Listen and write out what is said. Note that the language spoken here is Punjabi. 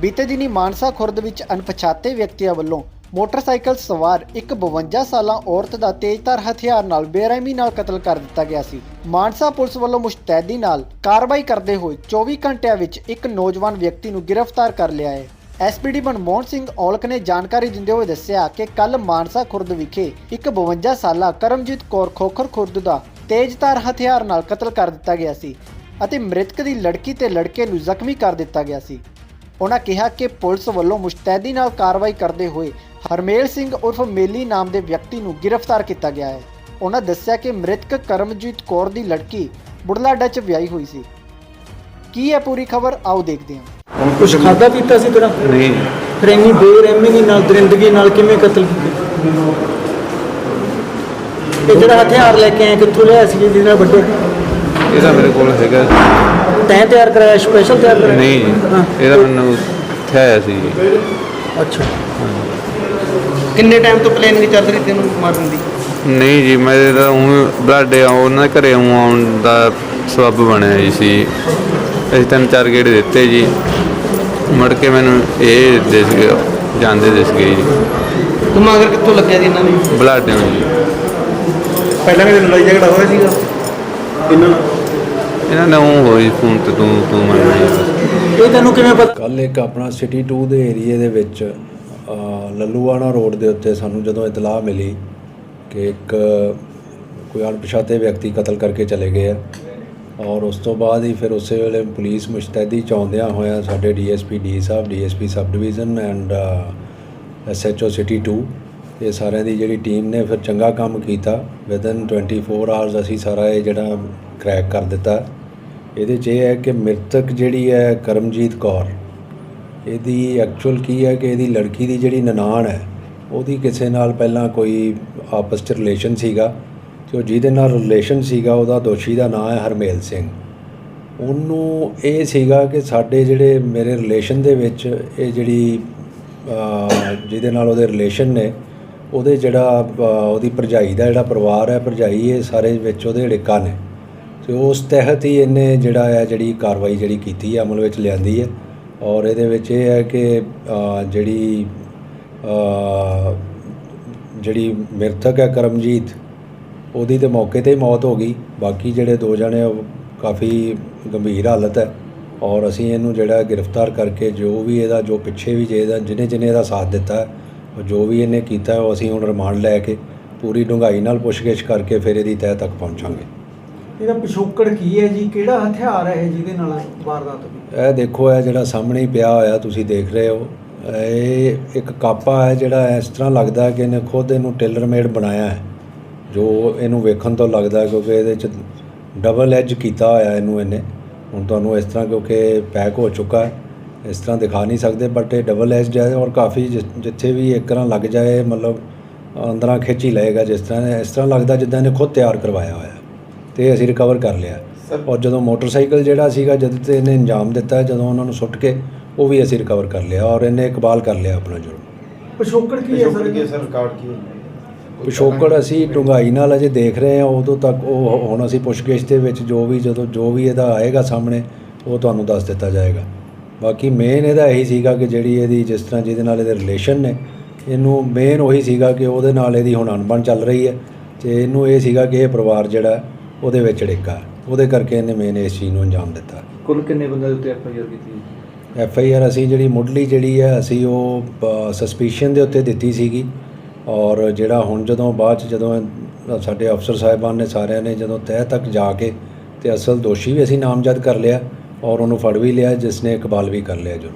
ਬੀਤੇ ਦਿਨੀ ਮਾਨਸਾ ਖੁਰਦ ਵਿੱਚ ਅਣਪਛਾਤੇ ਵਿਅਕਤੀਆਂ ਵੱਲੋਂ ਮੋਟਰਸਾਈਕਲ ਸਵਾਰ ਇੱਕ 52 ਸਾਲਾਂ ਔਰਤ ਦਾ ਤੇਜ਼ਧਾਰ ਹਥਿਆਰ ਨਾਲ ਬੇਰਹਿਮੀ ਨਾਲ ਕਤਲ ਕਰ ਦਿੱਤਾ ਗਿਆ ਸੀ। ਮਾਨਸਾ ਪੁਲਿਸ ਵੱਲੋਂ ਮੁਸ਼ਤੈਦੀ ਨਾਲ ਕਾਰਵਾਈ ਕਰਦੇ ਹੋਏ 24 ਘੰਟਿਆਂ ਵਿੱਚ ਇੱਕ ਨੌਜਵਾਨ ਵਿਅਕਤੀ ਨੂੰ ਗ੍ਰਿਫਤਾਰ ਕਰ ਲਿਆ ਹੈ। ਐਸਪੀਡੀ ਮਨਮੋਹਨ ਸਿੰਘ ਔਲਖ ਨੇ ਜਾਣਕਾਰੀ ਦਿੰਦੇ ਹੋਏ ਦੱਸਿਆ ਕਿ ਕੱਲ ਮਾਨਸਾ ਖੁਰਦ ਵਿਖੇ ਇੱਕ 52 ਸਾਲਾ ਕਰਮਜੀਤ ਕੌਰ ਖੋਖਰ ਖੁਰਦ ਦਾ ਤੇਜ਼ਧਾਰ ਹਥਿਆਰ ਨਾਲ ਕਤਲ ਕਰ ਦਿੱਤਾ ਗਿਆ ਸੀ ਅਤੇ ਮ੍ਰਿਤਕ ਦੀ ਲੜਕੀ ਤੇ ਲੜਕੇ ਨੂੰ ਜ਼ਖਮੀ ਕਰ ਦਿੱਤਾ ਗਿਆ ਸੀ। ਉਹਨਾਂ ਕਿਹਾ ਕਿ ਪੁਲਿਸ ਵੱਲੋਂ ਮੁਸ਼ਤੈਦੀ ਨਾਲ ਕਾਰਵਾਈ ਕਰਦੇ ਹੋਏ ਹਰਮੇਲ ਸਿੰਘ ਉਰਫ ਮੇਲੀ ਨਾਮ ਦੇ ਵਿਅਕਤੀ ਨੂੰ ਗ੍ਰਿਫਤਾਰ ਕੀਤਾ ਗਿਆ ਹੈ। ਉਹਨਾਂ ਦੱਸਿਆ ਕਿ ਮ੍ਰਿਤਕ ਕਰਮਜੀਤ ਕੌਰ ਦੀ ਲੜਕੀ ਬੁਢਲਾਡਾ 'ਚ ਵਿਆਹੀ ਹੋਈ ਸੀ। ਕੀ ਹੈ ਪੂਰੀ ਖਬਰ? ਆਓ ਦੇਖਦੇ ਹਾਂ। ਕੁਝ ਖਾਦਾ ਪੀਤਾ ਸੀ ਤੇਰਾ? ਨਹੀਂ। ਫਿਰ ਇੰਨੀ ਬੇਰਹਿਮੀ ਨਾਲ ਦਰਿੰਦਗੀ ਨਾਲ ਕਿਵੇਂ ਕਤਲ ਕੀਤਾ? ਇਹ ਜਿਹੜਾ ਹਥਿਆਰ ਲੈ ਕੇ ਆਏ ਕਿੱਥੋਂ ਲਿਆ ਸੀ ਜਿਹਦੇ ਨਾਲ ਵੱਡੇ? ਇਹਦਾ ਮੇਰੇ ਕੋਲ ਹੈਗਾ। ਤੈਂ ਤਿਆਰ ਕਰਾਇਆ ਸਪੈਸ਼ਲ ਤਿਆਰ ਕਰਾਇਆ? ਨਹੀਂ ਜੀ ਹਾਂ। ਇਹਦਾ ਮੈਨੂੰ ਇੱਥੇ ਆਇਆ ਸੀ ਜੀ। ਅੱਛਾ। ਕਿੰਨੇ ਟਾਈਮ ਤੋਂ ਪਲੈਨਿੰਗ ਚੱਲ ਰਹੀ ਤੈਨੂੰ ਮਾਰਨ ਦੀ? ਨਹੀਂ ਜੀ ਮੈਂ ਤਾਂ ਉਹ ਬਲੱਡ ਉਹਨਾਂ ਦੇ ਘਰੇ ਊਂ ਆਉਣ ਦਾ ਸਬੱਬ ਬਣਿਆ ਜੀ ਸੀ। ਅਸੀਂ ਤਿੰਨ ਚਾਰ ਗੇੜੇ ਦਿੱਤੇ ਜੀ। ਮੁੜ ਕੇ ਮੈਨੂੰ ਇਹ ਦਿਸ ਗਿਆ ਜਾਂਦੇ ਦਿਸ ਗਏ ਜੀ। ਤੂੰ ਮਗਰ ਕਿੱਥੋਂ ਲੱਗਿਆ ਸੀ ਇਹਨਾਂ ਨੇ? ਬਲੱਡ ਜੀ। ਪਹਿਲਾਂ ਵੀ ਲੜਾਈ ਝਗੜਾ ਹੋਇਆ ਸੀਗਾ। ਇਹਨਾਂ ਨਾਲ? ਇਹਨਾਂ ਨੇ ਉਹ ਹੋਈ ਫੋਨ ਤੇ ਤੂੰ ਤੂੰ ਮੰਨਣਾ ਜੀ ਇਹ ਤੈਨੂੰ ਕਿਵੇਂ ਪਤਾ ਕੱਲ ਇੱਕ ਆਪਣਾ ਸਿਟੀ 2 ਦੇ ਏਰੀਏ ਦੇ ਵਿੱਚ ਲੱਲੂਆਣਾ ਰੋਡ ਦੇ ਉੱਤੇ ਸਾਨੂੰ ਜਦੋਂ ਇਤਲਾਹ ਮਿਲੀ ਕਿ ਇੱਕ ਕੋਈ ਅਣਪਛਾਤੇ ਵਿਅਕਤੀ ਕਤਲ ਕਰਕੇ ਚਲੇ ਗਏ ਆ ਔਰ ਉਸ ਤੋਂ ਬਾਅਦ ਹੀ ਫਿਰ ਉਸੇ ਵੇਲੇ ਪੁਲਿਸ ਮੁਸ਼ਤੈਦੀ ਚਾਉਂਦਿਆਂ ਹੋਇਆਂ ਸਾਡੇ DSP D Sahib DSP sub division and SHO city 2 ਇਹ ਸਾਰਿਆਂ ਦੀ ਜਿਹੜੀ ਟੀਮ ਨੇ ਫਿਰ ਚੰਗਾ ਕੰਮ ਕੀਤਾ। ਵਿਦਨ 24 ਆਵਰਸ ਅਸੀਂ ਸਾਰਾ ਇਹ ਜਿਹੜਾ ਕ੍ਰੈਕ ਕਰ ਦਿੱਤਾ। ਇਹਦੇ 'ਚ ਇਹ ਹੈ ਕਿ ਮ੍ਰਿਤਕ ਜਿਹੜੀ ਹੈ ਕਰਮਜੀਤ ਕੌਰ, ਇਹਦੀ ਐਕਚੁਅਲ ਕੀ ਹੈ ਕਿ ਇਹਦੀ ਲੜਕੀ ਦੀ ਜਿਹੜੀ ਨਨਾਣ ਹੈ, ਉਹਦੀ ਕਿਸੇ ਨਾਲ ਪਹਿਲਾਂ ਕੋਈ ਆਪਸ 'ਚ ਰਿਲੇਸ਼ਨ ਸੀਗਾ ਤੇ ਉਹ ਜਿਹਦੇ ਨਾਲ ਰਿਲੇਸ਼ਨ ਸੀਗਾ, ਉਹਦਾ ਦੋਸ਼ੀ ਦਾ ਨਾਮ ਹੈ ਹਰਮੇਲ ਸਿੰਘ। ਉਹਨੂੰ ਇਹ ਸੀਗਾ ਕਿ ਸਾਡੇ ਜਿਹੜੇ ਮੇਰੇ ਰਿਲੇਸ਼ਨ ਦੇ ਵਿੱਚ ਇਹ ਜਿਹੜੀ ਜਿਹਦੇ ਨਾਲ ਉਹਦੇ ਰਿਲੇਸ਼ਨ ਨੇ, ਉਹਦੇ ਜਿਹੜਾ ਉਹਦੀ ਭਰਜਾਈ ਦਾ ਜਿਹੜਾ ਪਰਿਵਾਰ ਹੈ, ਭਰਜਾਈ ਇਹ ਸਾਰੇ ਵਿੱਚ ਉਹਦੇ ੜਿੱਕਾ ਨੇ। ਤੇ ਉਸ ਤਹਿਤ ਹੀ ਇਹਨੇ ਜਿਹੜਾ ਹੈ ਜਿਹੜੀ ਕਾਰਵਾਈ ਜਿਹੜੀ ਕੀਤੀ ਹੈ ਅਮਲ ਵਿੱਚ ਲਿਆਂਦੀ ਹੈ ਔਰ ਇਹਦੇ ਵਿੱਚ ਇਹ ਹੈ ਕਿ ਜਿਹੜੀ ਜਿਹੜੀ ਮ੍ਰਿਤਕ ਹੈ ਕਰਮਜੀਤ ਉਹਦੀ ਤੇ ਮੌਕੇ ਤੇ ਹੀ ਮੌਤ ਹੋ ਗਈ। ਬਾਕੀ ਜਿਹੜੇ ਦੋ ਜਣੇ ਉਹ ਕਾਫੀ ਗੰਭੀਰ ਹਾਲਤ ਹੈ। ਔਰ ਅਸੀਂ ਇਹਨੂੰ ਜਿਹੜਾ ਗ੍ਰਿਫਤਾਰ ਕਰਕੇ ਜੋ ਵੀ ਇਹਦਾ ਜੋ ਪਿੱਛੇ ਵੀ ਜੇ ਇਹਦਾ ਜਿਹਨੇ ਜਿਹਨੇ ਇਹਦਾ ਸਾਥ ਦਿੱਤਾ ਹੈ, ਜੋ ਵੀ ਇਹਨੇ ਕੀਤਾ ਉਹ ਅਸੀਂ ਹੁਣ ਰਿਮਾਂਡ ਲੈ ਕੇ ਪੂਰੀ ਡੂੰਘਾਈ ਨਾਲ ਪੁੱਛਗਿੱਛ ਕਰਕੇ ਫਿਰ ਇਹਦੀ ਤਹਿ ਤੱਕ ਪਹੁੰਚਾਂਗੇ। ਇਹਦਾ ਪਿਛੋਕੜ ਕੀ ਹੈ ਜੀ? ਕਿਹੜਾ ਹਥਿਆਰ ਹੈ ਇਹ ਜਿਹਦੇ ਨਾਲ ਵਾਰਦਾਤ ਹੋਈ? ਇਹ ਦੇਖੋ, ਇਹ ਜਿਹੜਾ ਸਾਹਮਣੇ ਹੀ ਪਿਆ ਹੋਇਆ, ਤੁਸੀਂ ਦੇਖ ਰਹੇ ਹੋ। ਇਹ ਇੱਕ ਕਾਪਾ ਹੈ ਜਿਹੜਾ ਇਸ ਤਰ੍ਹਾਂ ਲੱਗਦਾ ਕਿ ਇਹਨੇ ਖੁਦ ਇਹਨੂੰ ਟੇਲਰ ਮੇਡ ਬਣਾਇਆ ਹੈ। ਜੋ ਇਹਨੂੰ ਵੇਖਣ ਤੋਂ ਲੱਗਦਾ ਕਿਉਂਕਿ ਇਹਦੇ ਚ ਡਬਲ ਐਜ ਕੀਤਾ ਹੋਇਆ ਇਹਨੂੰ ਇਹਨੇ। ਹੁਣ ਤੁਹਾਨੂੰ ਇਸ ਤਰ੍ਹਾਂ ਕਿਉਂਕਿ ਪੈਕ ਹੋ ਚੁੱਕਾ ਹੈ, ਇਸ ਤਰ੍ਹਾਂ ਦਿਖਾ ਨਹੀਂ ਸਕਦੇ ਬਟ ਇਹ ਡਬਲ ਐਜ ਹੈ ਔਰ ਕਾਫੀ ਜਿ- ਜਿੱਥੇ ਵੀ ਇੱਕ ਤਰ੍ਹਾਂ ਲੱਗ ਜਾਏ, ਮਤਲਬ ਅੰਦਰਾਂ ਖਿੱਚੀ ਲਏਗਾ ਜਿਸ ਤਰ੍ਹਾਂ, ਇਸ ਤਰ੍ਹਾਂ ਲੱਗਦਾ ਜਿੱਦਾਂ ਇਹਨੇ ਖੁਦ ਤਿਆਰ ਕਰਵਾਇਆ ਹੋਇਆ। ਤੇ ਅਸੀਂ ਰਿਕਵਰ ਕਰ ਲਿਆ। ਔਰ ਜਦੋਂ ਮੋਟਰਸਾਈਕਲ ਜਿਹੜਾ ਸੀਗਾ ਜਦ ਤੇ ਇਹਨੇ ਅੰਜਾਮ ਦਿੱਤਾ ਜਦੋਂ ਉਹਨਾਂ ਨੂੰ ਸੁੱਟ ਕੇ ਉਹ ਵੀ ਅਸੀਂ ਰਿਕਵਰ ਕਰ ਲਿਆ ਔਰ ਇਹਨੇ ਇਕਬਾਲ ਕਰ ਲਿਆ ਆਪਣਾ ਜੁਰਮ। ਪਿਛੋਕੜ ਕੀ ਹੈ ਸਰ? ਸਰ? ਰਿਕਾਰਡ ਕੀ ਪਿਛੋਕੜ ਅਸੀਂ ਡੂੰਘਾਈ ਨਾਲ ਅਜੇ ਦੇਖ ਰਹੇ ਹਾਂ ਉਦੋਂ ਤੱਕ ਉਹ ਹੁਣ ਅਸੀਂ ਪੁੱਛਗਿੱਛ ਦੇ ਵਿੱਚ ਜੋ ਵੀ ਜਦੋਂ ਜੋ ਵੀ ਇਹਦਾ ਆਏਗਾ ਸਾਹਮਣੇ ਉਹ ਤੁਹਾਨੂੰ ਦੱਸ ਦਿੱਤਾ ਜਾਏਗਾ। ਬਾਕੀ ਮੇਨ ਇਹਦਾ ਇਹੀ ਸੀਗਾ ਕਿ ਜਿਹੜੀ ਇਹਦੀ ਜਿਸ ਤਰ੍ਹਾਂ ਜਿਹਦੇ ਨਾਲ ਇਹਦੇ ਰਿਲੇਸ਼ਨ ਨੇ ਇਹਨੂੰ ਮੇਨ ਉਹੀ ਸੀਗਾ ਕਿ ਉਹਦੇ ਨਾਲ ਇਹਦੀ ਹੁਣ ਅਣਬਣ ਚੱਲ ਰਹੀ ਹੈ। ਤੇ ਇਹਨੂੰ ਇਹ ਸੀਗਾ ਕਿ ਇਹ ਪਰਿਵਾਰ ਜਿਹੜਾ ਉਹਦੇ ਵਿੱਚ ੜਿੱਕਾ ਉਹਦੇ ਕਰਕੇ ਇਹਨੇ ਮੇਨ ਇਸ ਚੀਜ਼ ਨੂੰ ਅੰਜਾਮ ਦਿੱਤਾ। ਕੁੱਲ ਕਿੰਨੇ ਬੰਦੇ ਦੇ ਉੱਤੇ ਐਫ ਆਈ ਆਰ ਕੀਤੀ ਐਫ ਆਈ ਆਰ ਅਸੀਂ ਜਿਹੜੀ ਮੁੱਢਲੀ ਜਿਹੜੀ ਹੈ ਅਸੀਂ ਉਹ ਸਸਪੀਸ਼ਨ ਦੇ ਉੱਤੇ ਦਿੱਤੀ ਸੀਗੀ। ਔਰ ਜਿਹੜਾ ਹੁਣ ਜਦੋਂ ਬਾਅਦ ਚ ਜਦੋਂ ਸਾਡੇ ਅਫਸਰ ਸਾਹਿਬਾਨ ਨੇ ਸਾਰਿਆਂ ਨੇ ਜਦੋਂ ਤਹਿ ਤੱਕ ਜਾ ਕੇ ਤੇ ਅਸਲ ਦੋਸ਼ੀ ਵੀ ਅਸੀਂ ਨਾਮਜ਼ਦ ਕਰ ਲਿਆ ਔਰ ਉਹਨੂੰ ਫੜ ਵੀ ਲਿਆ ਜਿਸ ਨੇ ਇਕਬਾਲ ਵੀ ਕਰ ਲਿਆ ਜੋ।